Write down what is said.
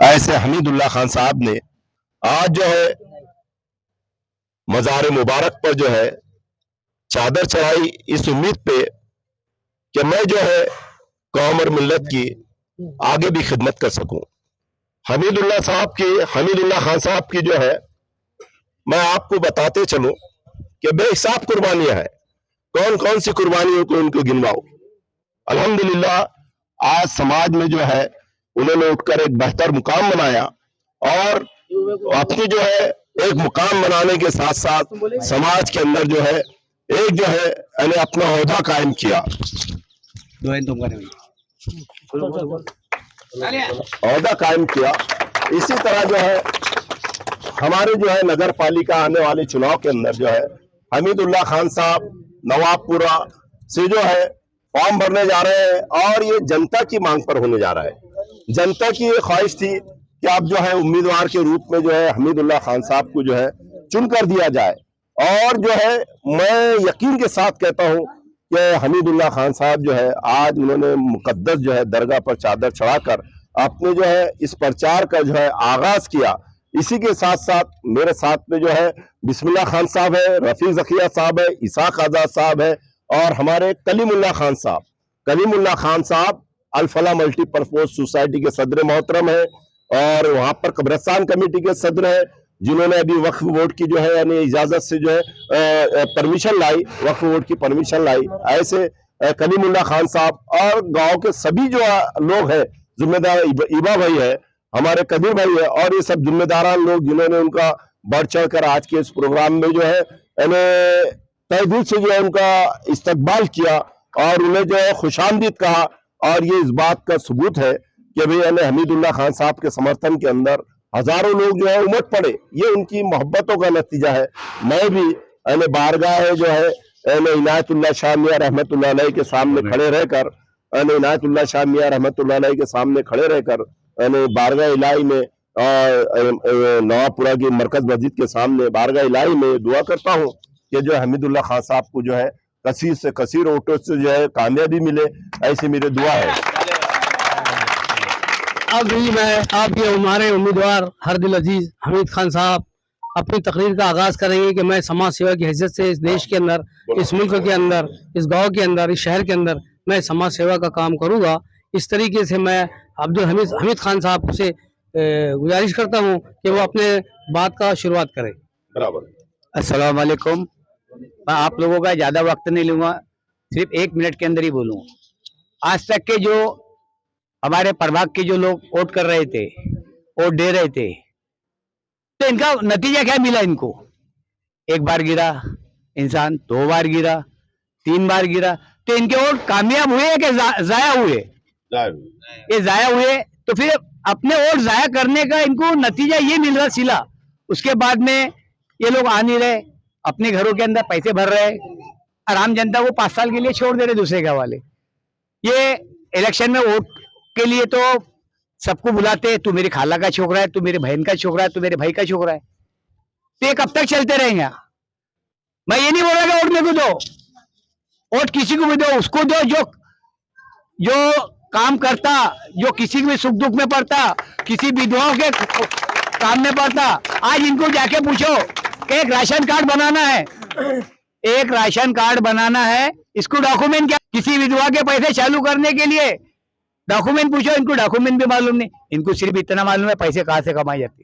ایسے حمید اللہ خان صاحب نے آج جو ہے مزار مبارک پر جو ہے چادر چڑھائی اس امید پہ کہ میں جو ہے قوم اور ملت کی آگے بھی خدمت کر سکوں۔ حمید اللہ صاحب کی حمید اللہ خان صاحب کی جو ہے میں آپ کو بتاتے چلوں۔ کہ بے حساب قربانیاں ہیں۔ کون کون سی قربانیوں کو ان کو گنواؤ؟ الحمدللہ آج سماج میں جو ہے انہوں نے اٹھ کر ایک بہتر مقام بنایا اور اپنی جو ہے ایک مقام بنانے کے ساتھ ساتھ سماج کے اندر جو ہے ایک جو ہے یعنی اپنا عہدہ قائم کیا۔ عہدہ قائم کیا۔ اسی طرح جو ہے ہمارے جو ہے نگر پالیکا آنے والے چناؤ کے اندر جو ہے حمید اللہ خان صاحب نواب پورا سے جو ہے، فارم بھرنے جا رہے ہیں اور یہ جنتا کی مانگ پر ہونے جا رہا ہے۔ جنتا کی یہ خواہش تھی کہ آپ جو ہے، امیدوار کے روپ میں جو ہے حمید اللہ خان صاحب کو جو ہے، چن کر دیا جائے۔ اور جو ہے، میں یقین کے ساتھ کہتا ہوں کہ حمید اللہ خان صاحب جو ہے، آج انہوں نے مقدس جو ہے، درگاہ پر چادر چڑھا کر اپنے جو ہے، اس پرچار کا جو ہے، آغاز کیا۔ اسی کے ساتھ ساتھ میرے ساتھ میں جو ہے، بسم اللہ خان صاحب ہے رفیق ذکیہ صاحب ہے اساق آزاد صاحب ہے، اور ہمارے کلیم اللہ خان صاحب۔ کلیم اللہ خان صاحب الفلاح ملٹی پرپوز سوسائٹی کے صدر محترم ہیں، اور وہاں پر قبرستان کمیٹی کے صدر ہیں، جنہوں نے ابھی وقف بورڈ کی جو ہے یعنی اجازت سے جو ہے پرمیشن لائی، وقف بورڈ کی پرمیشن لائی۔ ایسے کلیم اللہ خان صاحب اور گاؤں کے سبھی جو لوگ ہیں، ذمہ دار ایبا بھائی ہے ہمارے کبیر بھائی ہے اور یہ سب ذمہ داران لوگ جنہوں نے ان کا بڑھ چڑھ کر آج کے اس پروگرام میں جو ہے تہ دل سے جو ہے ان کا استقبال کیا اور انہیں جو ہے خوش آمدید کہا اور یہ اس بات کا ثبوت ہے کہ بھئی یعنی حمید اللہ خان صاحب کے سمرتھن کے اندر ہزاروں لوگ جو ہے امٹ پڑے۔ یہ ان کی محبتوں کا نتیجہ ہے۔ میں بھی یعنی بارگاہ جو ہے یعنی عنایت اللہ شاہ میاں رحمت اللہ علیہ کے سامنے کھڑے رہ کر یعنی عنایت اللہ شاہ میاں رحمت اللہ علیہ کے سامنے کھڑے رہ کر یعنی بارگاہ الہی میں نوابپورہ کی مرکز مسجد کے سامنے بارگاہ الہی میں دعا کرتا ہوں کہ جو حمید اللہ خان صاحب کو جو ہے کثیر سے کثیر ووٹوں سے جو ہے کامیابی ملے، ایسی میری دعا ہے۔ اب بھی میں، آپ کے ہمارے امیدوار ہر دل عزیز حمید خان صاحب اپنی تقریر کا آغاز کریں گے کہ میں سماج سیوا کی حیثیت سے اس دیش کے اندر، اس ملک کے اندر، اس گاؤں کے اندر، اس شہر کے اندر میں سماج سیوا کا کام کروں گا۔ اس طریقے سے میں عبد الحمید حمید خان صاحب سے گزارش کرتا ہوں کہ وہ اپنے بات کا شروعات کریں۔ برابر۔ السلام علیکم۔ میں آپ لوگوں کا زیادہ وقت نہیں لوں گا صرف ایک منٹ کے اندر ہی بولوں۔ گا آج تک کے جو ہمارے پربھاگ کے جو لوگ ووٹ کر رہے تھے ووٹ دے رہے تھے تو ان کا نتیجہ کیا ملا ان کو؟ ایک بار گرا انسان دو بار گرا تین بار گرا تو ان کے ووٹ کامیاب ہوئے کہ ضائع ہوئے؟ یہ ضائع ہوئے۔ تو پھر اپنے ووٹ ضائع کرنے کا ان کو نتیجہ یہ مل رہا سلا اس کے بعد میں یہ لوگ آ نہیں رہے۔ اپنے گھروں کے اندر پیسے بھر رہے۔ اور عام جنتا کو پانچ سال کے لیے چھوڑ دے رہے دوسرے کے حوالے یہ الیکشن میں ووٹ کے لیے تو سب کو بلاتے، تو میری خالہ کا چھوکرا ہے، تو میری بہن کا چھوکرا ہے، تو میرے بھائی کا چھوکرا ہے۔ تو یہ کب تک چلتے رہیں گے؟ میں یہ نہیں بول رہا کہ ووٹ میرے کو دو۔ ووٹ کسی کو بھی دو، اس کو دو جو جو کام کرتا، جو کسی بھی سکھ دکھ میں پڑتا، کسی بدواؤں کے کام میں پڑتا، آج ان کو جا کے پوچھو کہ ایک راشن کارڈ بنانا ہے۔ ایک راشن کارڈ بنانا ہے۔ اس کو ڈاکومنٹ کیا؟ کسی ودوا کے پیسے چالو کرنے کے لیے۔ ڈاکومنٹ پوچھو، ان کو ڈاکومنٹ بھی معلوم نہیں۔ ان کو صرف اتنا معلوم ہے، پیسے کہاں سے کمائی جاتی